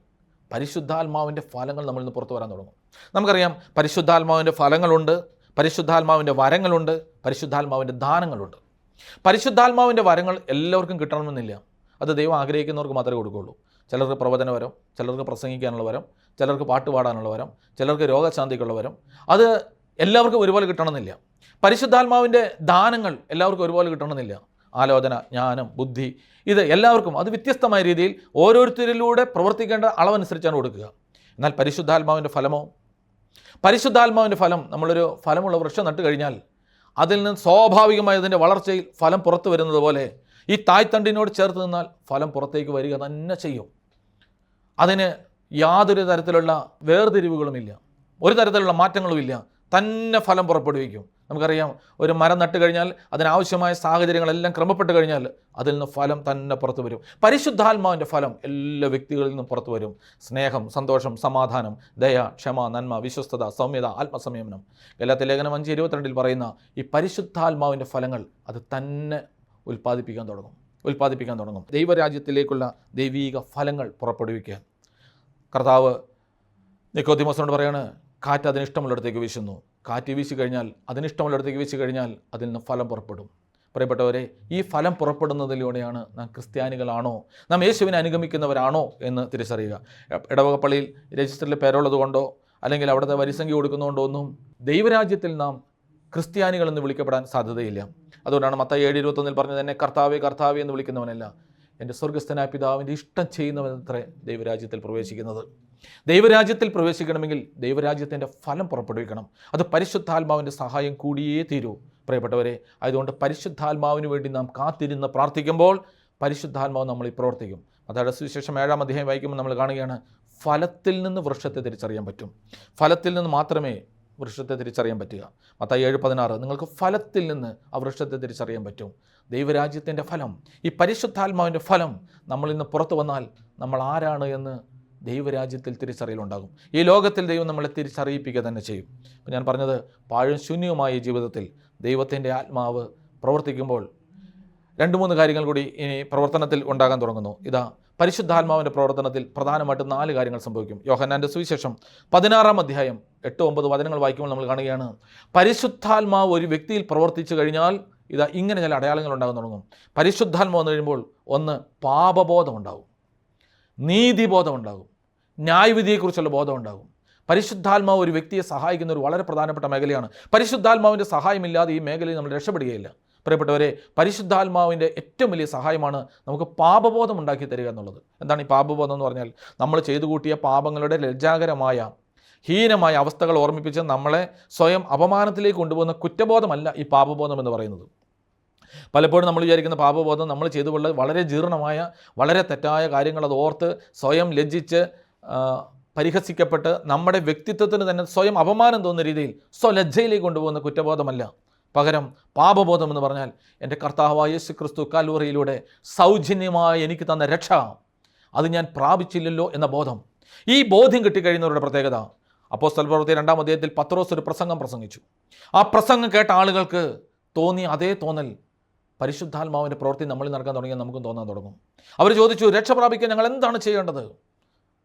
പരിശുദ്ധാത്മാവിന്റെ ഫലങ്ങൾ നമ്മളിൽ നിന്ന് പുറത്തു വരാൻ തുടങ്ങും. നമുക്കറിയാം പരിശുദ്ധാത്മാവിന്റെ ഫലങ്ങളുണ്ട് പരിശുദ്ധാത്മാവിന്റെ വരങ്ങളുണ്ട് പരിശുദ്ധാത്മാവിന്റെ ദാനങ്ങളുണ്ട്. പരിശുദ്ധാത്മാവിന്റെ വരങ്ങൾ എല്ലാവർക്കും കിട്ടണമെന്നില്ല. അത് ദൈവം ആഗ്രഹിക്കുന്നവർക്ക് മാത്രമേ കൊടുക്കുകയുള്ളൂ. ചിലർക്ക് പ്രവചന വരം ചിലർക്ക് പ്രസംഗിക്കാനുള്ള വരം ചിലർക്ക് പാട്ട് പാടാനുള്ള വരം ചിലർക്ക് രോഗശാന്തിക്കുള്ള വരം. അത് എല്ലാവർക്കും ഒരുപോലെ കിട്ടണമെന്നില്ല. പരിശുദ്ധാത്മാവിന്റെ ദാനങ്ങൾ എല്ലാവർക്കും ഒരുപോലെ കിട്ടണമെന്നില്ല. ആലോചന ജ്ഞാനം ബുദ്ധി ഇത് എല്ലാവർക്കും അത് വ്യത്യസ്തമായ രീതിയിൽ ഓരോരുത്തരിലൂടെ പ്രവർത്തിക്കേണ്ട അളവനുസരിച്ചാണ് കൊടുക്കുക. എന്നാൽ പരിശുദ്ധാത്മാവിന്റെ ഫലമോ? പരിശുദ്ധാത്മാവിന്റെ ഫലം നമ്മളൊരു ഫലമുള്ള വൃക്ഷം നട്ട് കഴിഞ്ഞാൽ അതിൽ നിന്ന് സ്വാഭാവികമായി അതിന്റെ വളർച്ചയിൽ ഫലം പുറത്തു വരുന്നത് പോലെ ഈ തായ്തണ്ടിനോട് ചേർത്ത് നിന്നാൽ ഫലം പുറത്തേക്ക് വരിക തന്നെ ചെയ്യും. അതിന് യാതൊരു തരത്തിലുള്ള വേർതിരിവുകളുമില്ല. ഒരു തരത്തിലുള്ള മാറ്റങ്ങളുമില്ല. തന്നെ ഫലം പുറപ്പെടുവിക്കും. നമുക്കറിയാം ഒരു മരം നട്ട് കഴിഞ്ഞാൽ അതിനാവശ്യമായ സാഹചര്യങ്ങളെല്ലാം ക്രമപ്പെട്ട് കഴിഞ്ഞാൽ അതിൽ നിന്ന് ഫലം തന്നെ പുറത്തു വരും. പരിശുദ്ധാത്മാവിന്റെ ഫലം എല്ലാ വ്യക്തികളിൽ നിന്നും പുറത്തു വരും. സ്നേഹം സന്തോഷം സമാധാനം ദയ ക്ഷമ നന്മ വിശ്വസ്തത സൗമ്യത ആത്മസംയമനം. ഗലാത്തി ലേഖനം അഞ്ച് ഇരുപത്തിരണ്ടിൽ പറയുന്ന ഈ പരിശുദ്ധാത്മാവിന്റെ ഫലങ്ങൾ അത് തന്നെ ഉൽപ്പാദിപ്പിക്കാൻ തുടങ്ങും. ഉൽപ്പാദിപ്പിക്കാൻ തുടങ്ങും. ദൈവരാജ്യത്തിലേക്കുള്ള ദൈവീക ഫലങ്ങൾ പുറപ്പെടുവിക്കുക കർത്താവ് നിക്കോദിമോസിനോട് പറയാണ് കാറ്റ് അതിനിഷ്ടമുള്ളിടത്തേക്ക് വീശുന്നു. കാറ്റ് വീശി കഴിഞ്ഞാൽ അതിനിഷ്ടമുള്ളിടത്തേക്ക് വീശി കഴിഞ്ഞാൽ അതിൽ നിന്ന് ഫലം പുറപ്പെടും. പ്രിയപ്പെട്ടവരെ ഈ ഫലം പുറപ്പെടുന്നതിലൂടെയാണ് നാം ക്രിസ്ത്യാനികളാണോ നാം യേശുവിനെ അനുഗമിക്കുന്നവരാണോ എന്ന് തിരിച്ചറിയുക. ഇടവകപ്പള്ളിയിൽ രജിസ്റ്ററിൽ പേരുള്ളത് കൊണ്ടോ അല്ലെങ്കിൽ അവിടുത്തെ വരിസംഖ്യ കൊടുക്കുന്നതുകൊണ്ടോ ഒന്നും ദൈവരാജ്യത്തിൽ നാം ക്രിസ്ത്യാനികളെന്ന് വിളിക്കപ്പെടാൻ സാധ്യതയില്ല. അതുകൊണ്ടാണ് മത്ത ഏഴ് ഇരുപത്തൊന്നിൽ പറഞ്ഞത് എന്നെ കർത്താവെ കർത്താവെ എന്ന് വിളിക്കുന്നവനല്ല. എന്റെ സ്വർഗസ്ഥനായ പിതാവിന്റെ ഇഷ്ടം ചെയ്യുന്നവനത്രേ ദൈവരാജ്യത്തിൽ പ്രവേശിക്കുന്നത്. ദൈവരാജ്യത്തിൽ പ്രവേശിക്കണമെങ്കിൽ ദൈവരാജ്യത്തിന്റെ ഫലം പുറപ്പെടുവിക്കണം. അത് പരിശുദ്ധാത്മാവിന്റെ സഹായം കൂടിയേ തീരൂ. പ്രിയപ്പെട്ടവരെ അതുകൊണ്ട് പരിശുദ്ധാത്മാവിന് വേണ്ടി നാം കാത്തിരുന്ന് പ്രാർത്ഥിക്കുമ്പോൾ പരിശുദ്ധാത്മാവ് നമ്മളിൽ പ്രവർത്തിക്കും. അതായത് സുവിശേഷം ഏഴാം അധ്യായം വായിക്കുമ്പോൾ നമ്മൾ കാണുകയാണ് ഫലത്തിൽ നിന്ന് വൃക്ഷത്തെ തിരിച്ചറിയാൻ പറ്റും. ഫലത്തിൽ നിന്ന് മാത്രമേ വൃക്ഷത്തെ തിരിച്ചറിയാൻ പറ്റുക. മത്തായി ഏഴ് പതിനാറ് നിങ്ങൾക്ക് ഫലത്തിൽ നിന്ന് ആ വൃക്ഷത്തെ തിരിച്ചറിയാൻ പറ്റും. ദൈവരാജ്യത്തിന്റെ ഫലം ഈ പരിശുദ്ധാത്മാവിന്റെ ഫലം നമ്മൾ ഇന്ന് പുറത്തു വന്നാൽ നമ്മൾ ആരാണ് എന്ന് ദൈവരാജ്യത്തിൽ തിരിച്ചറിയലുണ്ടാകും. ഈ ലോകത്തിൽ ദൈവം നമ്മളെ തിരിച്ചറിയിപ്പിക്കുക തന്നെ ചെയ്യും. അപ്പോൾ ഞാൻ പറഞ്ഞത് പാഴും ശൂന്യവുമായ ജീവിതത്തിൽ ദൈവത്തിന്റെ ആത്മാവ് പ്രവർത്തിക്കുമ്പോൾ രണ്ട് മൂന്ന് കാര്യങ്ങൾ കൂടി ഇനി പ്രവർത്തനത്തിൽ ഉണ്ടാകാൻ തുടങ്ങുന്നു. ഇതാ പരിശുദ്ധാത്മാവിന്റെ പ്രവർത്തനത്തിൽ പ്രധാനമായിട്ടും നാല് കാര്യങ്ങൾ സംഭവിക്കും. യോഹന്നാന്റെ സുവിശേഷം പതിനാറാം അധ്യായം എട്ട് ഒമ്പത് വചനങ്ങൾ വായിക്കുമ്പോൾ നമ്മൾ കാണുകയാണ് പരിശുദ്ധാത്മാവ് ഒരു വ്യക്തിയിൽ പ്രവർത്തിച്ചു കഴിഞ്ഞാൽ ഇതാ ഇങ്ങനെ ചില അടയാളങ്ങൾ ഉണ്ടാകാൻ തുടങ്ങും. പരിശുദ്ധാത്മ വന്നു കഴിയുമ്പോൾ ഒന്ന് പാപബോധം ഉണ്ടാകും. നീതിബോധം ഉണ്ടാകും. ന്യായവിധിയെക്കുറിച്ചുള്ള ബോധം ഉണ്ടാകും. പരിശുദ്ധാത്മാവ് ഒരു വ്യക്തിയെ സഹായിക്കുന്ന ഒരു വളരെ പ്രധാനപ്പെട്ട മേഖലയാണ്. പരിശുദ്ധാത്മാവിന്റെ സഹായമില്ലാതെ ഈ മേഖലയിൽ നമ്മൾ രക്ഷപ്പെടുകയില്ല. പ്രിയപ്പെട്ടവരെ പരിശുദ്ധാത്മാവിന്റെ ഏറ്റവും വലിയ സഹായമാണ് നമുക്ക് പാപബോധം ഉണ്ടാക്കി തരിക എന്നുള്ളത്. എന്താണ് ഈ പാപബോധം എന്ന് പറഞ്ഞാൽ? നമ്മൾ ചെയ്തു കൂട്ടിയ പാപങ്ങളുടെ ലജ്ജാകരമായ ഹീനമായ അവസ്ഥകൾ ഓർമ്മിപ്പിച്ച് നമ്മളെ സ്വയം അപമാനത്തിലേക്ക് കൊണ്ടുപോകുന്ന കുറ്റബോധമല്ല ഈ പാപബോധം എന്ന് പറയുന്നത്. പലപ്പോഴും നമ്മൾ വിചാരിക്കുന്ന പാപബോധം നമ്മൾ ചെയ്തുകൊള്ള വളരെ ജീർണമായ വളരെ തെറ്റായ കാര്യങ്ങൾ അത് ഓർത്ത് സ്വയം ലജ്ജിച്ച് പരിഹസിക്കപ്പെട്ട് നമ്മുടെ വ്യക്തിത്വത്തിന് തന്നെ സ്വയം അപമാനം തോന്നുന്ന രീതിയിൽ സ്വലജ്ജയിലേക്ക് കൊണ്ടുപോകുന്ന കുറ്റബോധമല്ല. പകരം പാപബോധം എന്ന് പറഞ്ഞാൽ എന്റെ കർത്താവായ യേശു ക്രിസ്തു കാൽവറിയിലൂടെ സൗജന്യമായി എനിക്ക് തന്ന രക്ഷ. അത് ഞാൻ പ്രാപിച്ചില്ലല്ലോ എന്ന ബോധം. ഈ ബോധ്യം കിട്ടിക്കഴിയുന്നവരുടെ പ്രത്യേകത. അപ്പോൾ സ്ഥലപ്രവർത്തി രണ്ടാം അധ്യായത്തിൽ പത്രോസ് ഒരു പ്രസംഗം പ്രസംഗിച്ചു. ആ പ്രസംഗം കേട്ട ആളുകൾക്ക് തോന്നി അതേ തോന്നൽ. പരിശുദ്ധാത്മാവിന്റെ പ്രവൃത്തി നമ്മളിൽ നടക്കാൻ തുടങ്ങിയാൽ നമുക്കും തോന്നാൻ തുടങ്ങും. അവർ ചോദിച്ചു രക്ഷ പ്രാപിക്കാൻ ഞങ്ങൾ എന്താണ് ചെയ്യേണ്ടത്?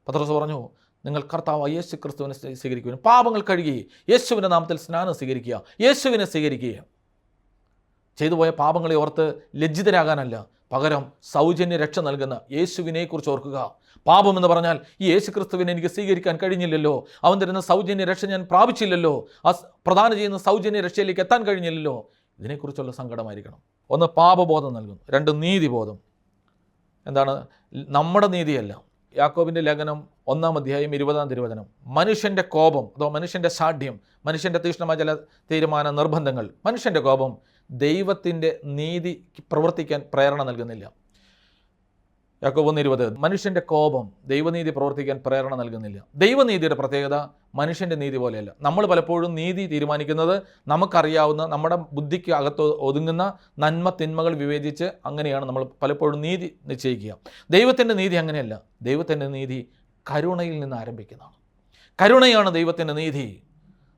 പത്രോസ് പറഞ്ഞു നിങ്ങൾ കർത്താവ് യേശു ക്രിസ്തുവിനെ സ്വീകരിക്കുവാൻ. പാപങ്ങൾ കഴുകി യേശുവിന്റെ നാമത്തിൽ സ്നാനം സ്വീകരിക്കുക. യേശുവിനെ സ്വീകരിക്കുക. ചെയ്തു പോയ പാപങ്ങളെ ഓർത്ത് ലജ്ജിതരാകാനല്ല. പകരം സൗജന്യ രക്ഷ നൽകുന്ന യേശുവിനെക്കുറിച്ച് ഓർക്കുക. പാപം എന്ന് പറഞ്ഞാൽ ഈ യേശു ക്രിസ്തുവിനെ എനിക്ക് സ്വീകരിക്കാൻ കഴിഞ്ഞില്ലല്ലോ. അവൻ തരുന്ന സൗജന്യ രക്ഷ ഞാൻ പ്രാപിച്ചില്ലല്ലോ. ആ പ്രദാനം ചെയ്യുന്ന സൗജന്യ രക്ഷയിലേക്ക് എത്താൻ കഴിഞ്ഞില്ലല്ലോ. ഇതിനെക്കുറിച്ചുള്ള സങ്കടമായിരിക്കണം. ഒന്ന് പാപബോധം നൽകുന്നു. രണ്ട് നീതിബോധം. എന്താണ്? നമ്മുടെ നീതിയല്ല. യാക്കോബിന്റെ ലേഖനം ഒന്നാം അധ്യായം ഇരുപതാം തിരുവചനം. മനുഷ്യന്റെ കോപം അതോ മനുഷ്യന്റെ സാഠ്യം മനുഷ്യന്റെ തീക്ഷ്ണമായ ചില തീരുമാന നിർബന്ധങ്ങൾ മനുഷ്യന്റെ കോപം ദൈവത്തിന്റെ നീതി പ്രവർത്തിക്കാൻ പ്രേരണ നൽകുന്നില്ല. യാക്കോബ് ഒന്ന് ഇരുപത്. മനുഷ്യന്റെ കോപം ദൈവനീതി പ്രവർത്തിക്കാൻ പ്രേരണ നൽകുന്നില്ല. ദൈവനീതിയുടെ പ്രത്യേകത മനുഷ്യന്റെ നീതി പോലെയല്ല. നമ്മൾ പലപ്പോഴും നീതി തീരുമാനിക്കുന്നത് നമുക്കറിയാവുന്ന നമ്മുടെ ബുദ്ധിക്ക് അകത്ത് ഒതുങ്ങുന്ന നന്മ തിന്മകൾ വിവേചിച്ച് അങ്ങനെയാണ് നമ്മൾ പലപ്പോഴും നീതി നിശ്ചയിക്കുക. ദൈവത്തിന്റെ നീതി അങ്ങനെയല്ല. ദൈവത്തിന്റെ നീതി കരുണയിൽ നിന്ന് ആരംഭിക്കുന്നതാണ്. കരുണയാണ് ദൈവത്തിന്റെ നീതി.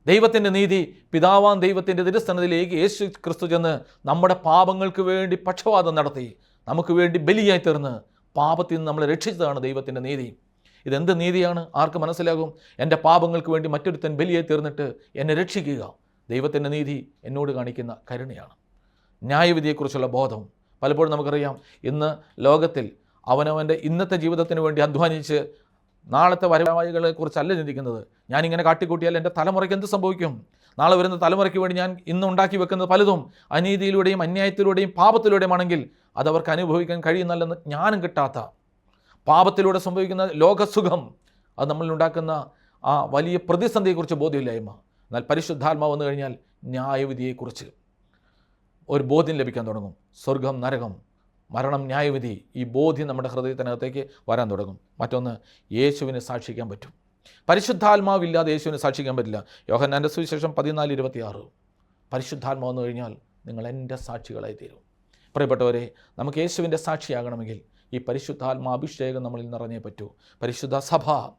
ദൈവത്തിന്റെ നീതി പിതാവാൻ ദൈവത്തിന്റെ തിരുസ്ഥനത്തിലേക്ക് യേശു ക്രിസ്തു ചെന്ന് നമ്മുടെ പാപങ്ങൾക്ക് വേണ്ടി പക്ഷപാതം നടത്തി നമുക്ക് വേണ്ടി ബലിയായി തീർന്ന് പാപത്തിൽ നിന്ന് നമ്മളെ രക്ഷിച്ചതാണ് ദൈവത്തിന്റെ നീതി. ഇതെന്ത് നീതിയാണ്? ആർക്ക് മനസ്സിലാകും? എന്റെ പാപങ്ങൾക്ക് വേണ്ടി മറ്റൊരുത്തൻ ബലിയെ തീർന്നിട്ട് എന്നെ രക്ഷിക്കുക. ദൈവത്തിന്റെ നീതി എന്നോട് കാണിക്കുന്ന കരുണയാണ്. ന്യായവിധിയെക്കുറിച്ചുള്ള ബോധം. പലപ്പോഴും നമുക്കറിയാം ഇന്ന് ലോകത്തിൽ അവനവന്റെ ഇന്നത്തെ ജീവിതത്തിന് വേണ്ടി അധ്വാനിച്ച് നാളത്തെ വരവായികളെ കുറിച്ചല്ല ചിന്തിക്കുന്നത്. ഞാനിങ്ങനെ കാട്ടിക്കൂട്ടിയാൽ എന്റെ തലമുറയ്ക്ക് എന്ത് സംഭവിക്കും? നാളെ വരുന്ന തലമുറയ്ക്ക് വേണ്ടി ഞാൻ ഇന്ന് ഉണ്ടാക്കി വെക്കുന്നത് പലതും അനീതിയിലൂടെയും അന്യായത്തിലൂടെയും പാപത്തിലൂടെയും ആണെങ്കിൽ അതവർക്ക് അനുഭവിക്കാൻ കഴിയുന്നല്ലെന്ന് ജ്ഞാനം കിട്ടാത്ത പാപത്തിലൂടെ സംഭവിക്കുന്ന ലോകസുഖം അത് നമ്മളിൽ ഉണ്ടാക്കുന്ന ആ വലിയ പ്രതിസന്ധിയെക്കുറിച്ച് ബോധ്യമില്ലായ്മ. എന്നാൽ പരിശുദ്ധാത്മാവ് വന്നു കഴിഞ്ഞാൽ ന്യായവിധിയെക്കുറിച്ച് ഒരു ബോധ്യം ലഭിക്കാൻ തുടങ്ങും. സ്വർഗം നരകം മരണം ന്യായവിധി ഈ ബോധ്യം നമ്മുടെ ഹൃദയത്തിനകത്തേക്ക് വരാൻ തുടങ്ങും. മറ്റൊന്ന് യേശുവിനെ സാക്ഷിക്കാൻ പറ്റും. പരിശുദ്ധാത്മാവില്ലാതെ യേശുവിനെ സാക്ഷിക്കാൻ പറ്റില്ല. യോഹന്നാന്റെ സുവിശേഷം പതിനാല് ഇരുപത്തിയാറ്. പരിശുദ്ധാത്മാവ് എന്ന് കഴിഞ്ഞാൽ നിങ്ങൾ എന്റെ സാക്ഷികളായി തീരും. പ്രിയപ്പെട്ടവരെ നമുക്ക് യേശുവിന്റെ സാക്ഷിയാകണമെങ്കിൽ ഈ പരിശുദ്ധാത്മാ അഭിഷേകം നമ്മളിൽ നിറഞ്ഞേ പറ്റൂ. പരിശുദ്ധ സഭ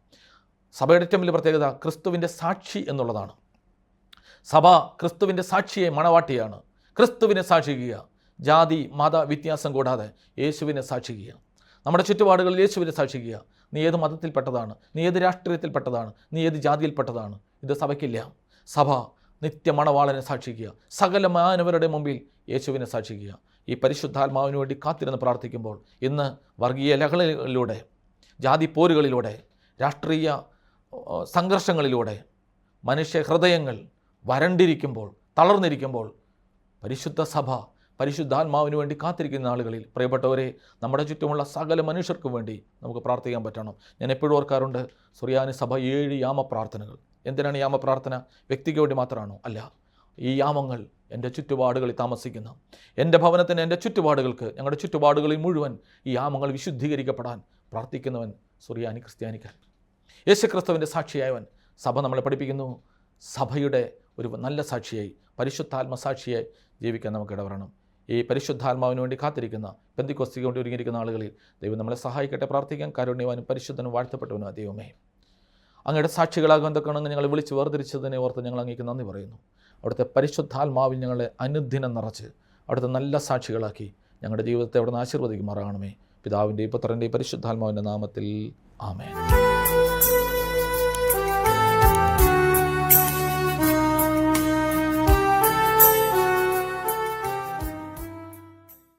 സഭയുടെ ഏറ്റവും വലിയ പ്രത്യേകത ക്രിസ്തുവിന്റെ സാക്ഷി എന്നുള്ളതാണ്. സഭ ക്രിസ്തുവിന്റെ സാക്ഷിയെ മണവാട്ടിയാണ്. ക്രിസ്തുവിനെ സാക്ഷിക്കുക. ജാതി മത വ്യത്യാസം കൂടാതെ യേശുവിനെ സാക്ഷിക്കുക. നമ്മുടെ ചുറ്റുപാടുകളിൽ യേശുവിനെ സാക്ഷിക്കുക. നീ ഏത് മതത്തിൽപ്പെട്ടതാണ്? നീ ഏത് രാഷ്ട്രീയത്തിൽപ്പെട്ടതാണ്? നീ ഏത് ജാതിയിൽപ്പെട്ടതാണ്? ഇത് സഭയ്ക്കില്ല. സഭ നിത്യമണവാളനെ സാക്ഷിക്കുക. സകല മാനവരുടെ മുമ്പിൽ യേശുവിനെ സാക്ഷിക്കുക. ഈ പരിശുദ്ധാത്മാവിന് വേണ്ടി കാത്തിരുന്ന് പ്രാർത്ഥിക്കുമ്പോൾ ഇന്ന് വർഗീയ ലഹളകളിലൂടെ ജാതി പോരുകളിലൂടെ രാഷ്ട്രീയ സംഘർഷങ്ങളിലൂടെ മനുഷ്യ ഹൃദയങ്ങൾ വരണ്ടിരിക്കുമ്പോൾ തളർന്നിരിക്കുമ്പോൾ പരിശുദ്ധ സഭ പരിശുദ്ധാത്മാവിന് വേണ്ടി കാത്തിരിക്കുന്ന ആളുകളിൽ പ്രിയപ്പെട്ടവരെ നമ്മുടെ ചുറ്റുമുള്ള സകല മനുഷ്യർക്കും വേണ്ടി നമുക്ക് പ്രാർത്ഥിക്കാൻ പറ്റണം. ഞാൻ എപ്പോഴും ഓർക്കാറുണ്ട് സുറിയാനി സഭ ഏഴ് യാമ പ്രാർത്ഥനകൾ എന്തിനാണ് യാമ പ്രാർത്ഥന വ്യക്തിക്ക് വേണ്ടി മാത്രമാണോ? അല്ല ഈ യാമങ്ങൾ എന്റെ ചുറ്റുപാടുകളിൽ താമസിക്കുന്ന എന്റെ ഭവനത്തിന് എന്റെ ചുറ്റുപാടുകൾക്ക് ഞങ്ങളുടെ ചുറ്റുപാടുകളിൽ മുഴുവൻ ഈ യാമങ്ങൾ വിശുദ്ധീകരിക്കപ്പെടാൻ പ്രാർത്ഥിക്കുന്നവൻ സുറിയാനി ക്രിസ്ത്യാനിക്കൻ യേശുക്രിസ്തുവിന്റെ സാക്ഷിയായവൻ സഭ നമ്മളെ പഠിപ്പിക്കുന്നു. സഭയുടെ ഒരു നല്ല സാക്ഷിയായി പരിശുദ്ധാത്മ സാക്ഷിയായി ജീവിക്കാൻ നമുക്ക് ഇടവരണം. ഈ പരിശുദ്ധാത്മാവിന് വേണ്ടി കാത്തിരിക്കുന്ന പെന്തിക്കൊസ്തിക്ക് വേണ്ടി ഒരുങ്ങിയിരിക്കുന്ന ആളുകളിൽ ദൈവം നമ്മളെ സഹായിക്കട്ടെ പ്രാർത്ഥിക്കാൻ കാരുണ്യവാനും പരിശുദ്ധനും വാഴ്ത്തപ്പെട്ടവനും ദൈവമേ അങ്ങയുടെ സാക്ഷികളാകാൻ എന്തൊക്കെയാണെന്ന് ഞങ്ങളെ വിളിച്ച് വേർതിരിച്ചതിനെ ഓർത്ത് ഞങ്ങൾ അങ്ങേക്ക് നന്ദി പറയുന്നു. അവിടുത്തെ പരിശുദ്ധാത്മാവിൽ ഞങ്ങളെ അനുദിനം നിറച്ച് അവിടുത്തെ നല്ല സാക്ഷികളാക്കി ഞങ്ങളുടെ ജീവിതത്തെ അവിടെ നിന്ന് ആശീർവദിക്കുമാറാകണമേ. പിതാവിന്റെയും പുത്രന്റെയും പരിശുദ്ധാത്മാവിന്റെ നാമത്തിൽ ആമേൻ.